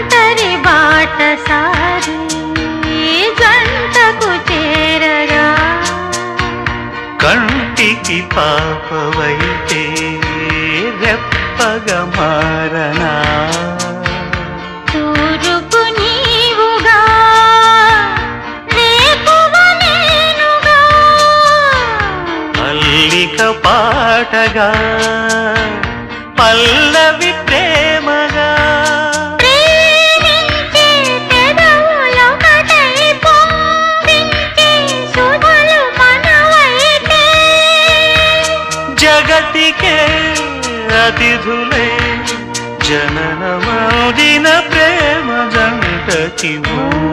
ఒంటరి బాట సారి గంటకు చేరగా కంటికి పాపవైతే రెప్పగ మారనా? తూరుపు నీవుగా నేనుగా. పాటగా పల్లవి ప్రే జగతికే అతిథులే. జననమౌదిన ప్రేమ జంటకి ఓం